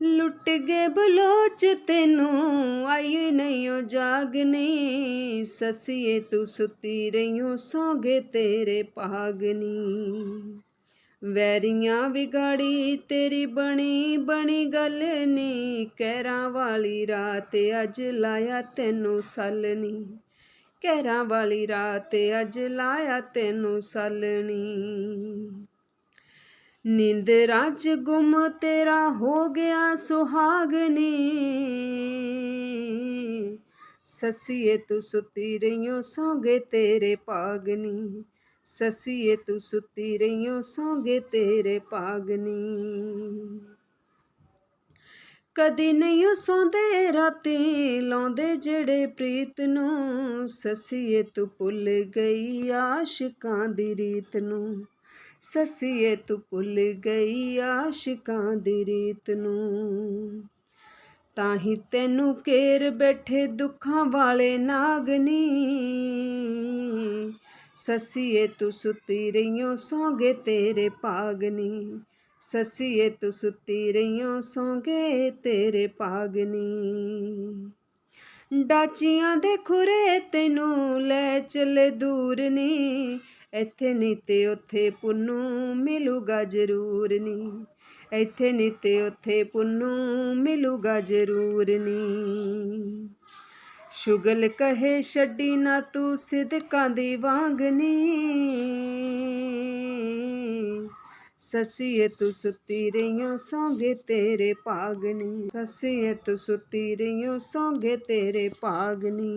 ਲੁੱਟ ਗਏ ਬਲੋਚ ਤੈਨੂੰ, ਆਈ ਨਹੀਂ ਓ ਜਾਗਨੀ ਸਸੀਏ, ਤੂੰ ਸੁੱਤੀ ਰਹੀਓ, ਸੌਂਗੇ ਤੇਰੇ ਪਾਗਨੀ ਵੈਰੀਆਂ ਵਿਗਾੜੀ ਤੇਰੀ ਬਣੀ ਬਣੀ ਗੱਲ ਨੀ। ਕਹਿਰਾਂ ਵਾਲੀ ਰਾਤ ਅੱਜ ਲਾਇਆ ਤੈਨੂੰ ਸਲਨੀ ਕਹਿਰਾਂ ਵਾਲੀ ਰਾਤ ਅੱਜ ਲਾਇਆ ਤੈਨੂੰ ਸਲਨੀ ਨਿੰਦ ਰਾਜ ਗੁੰਮ ਤੇਰਾ ਹੋ ਗਿਆ ਸੁਹਾਗਨੀ। ਸਸੀਏ ਤੂੰ ਸੁੱਤੀ ਰਹੀਓ ਸੌਂਗੇ ਤੇਰੇ ਪਾਗਨੀ ਸਸੀਏ ਤੂੰ ਸੁੱਤੀ ਰਹੀਓ ਸੌਂਗੇ ਤੇਰੇ ਪਾਗਨੀ ਕਦੀ ਨਹੀਂ ਸੌਂਦੇ, ਰਾਤੀ ਲਾਉਂਦੇ ਜਿਹੜੇ ਪ੍ਰੀਤ ਨੂੰ। ਸਸੀਏ ਤੂੰ ਭੁੱਲ ਗਈ ਆਸ਼ਿਕਾਂ ਦੀ ਰੀਤ ਨੂੰ। ਸਸੀਏ ਤੂੰ ਭੁੱਲ ਗਈ ਆਸ਼ਿਕਾਂ ਦੀ ਰੀਤ ਨੂੰ। ਤਾਂ ਹੀ ਤੈਨੂੰ ਕੇਰ ਬੈਠੇ ਦੁੱਖਾਂ ਵਾਲੇ ਨਾਗਨੀ। ਸਸੀਏ ਤੂੰ ਸੁੱਤੀ ਰਹੀਓ ਸੌਂਗੇ ਤੇਰੇ ਪਾਗਨੀ ਸਸੀਏ ਤੂੰ ਸੁੱਤੀ ਰਹੀਓ ਸੌਂਗੇ ਤੇਰੇ ਪਾਗਨੀ ਡਾਚੀਆਂ ਦੇ ਖੁਰੇ ਤੈਨੂੰ ਲੈ ਚਲੇ ਦੂਰ ਨੀ ਇੱਥੇ ਨਹੀਂ ਤੇ ਉੱਥੇ ਪੁੰਨੂ ਮਿਲੂਗਾ ਜ਼ਰੂਰ ਨੀ। ਇੱਥੇ ਨਹੀਂ ਤੇ ਉੱਥੇ ਪੁੰਨੂ ਮਿਲੂਗਾ ਜ਼ਰੂਰ ਨੀ। ਸ਼ੁਗਲ ਕਹੇ ਛੱਡੀ ਨਾ ਤੂੰ ਸਿਦਕਾਂ ਦੀ ਵਾਂਗਨੀ ਸਸੀਏ ਤੂੰ ਸੁੱਤੀ ਰਹੀਓ, ਸੌਂਗੇ ਤੇਰੇ ਪਾਗਨੀ ਸਸੀਏ ਤੂੰ ਸੁੱਤੀ ਰਹੀਓ, ਸੌਂਗੇ ਤੇਰੇ ਪਾਗਨੀ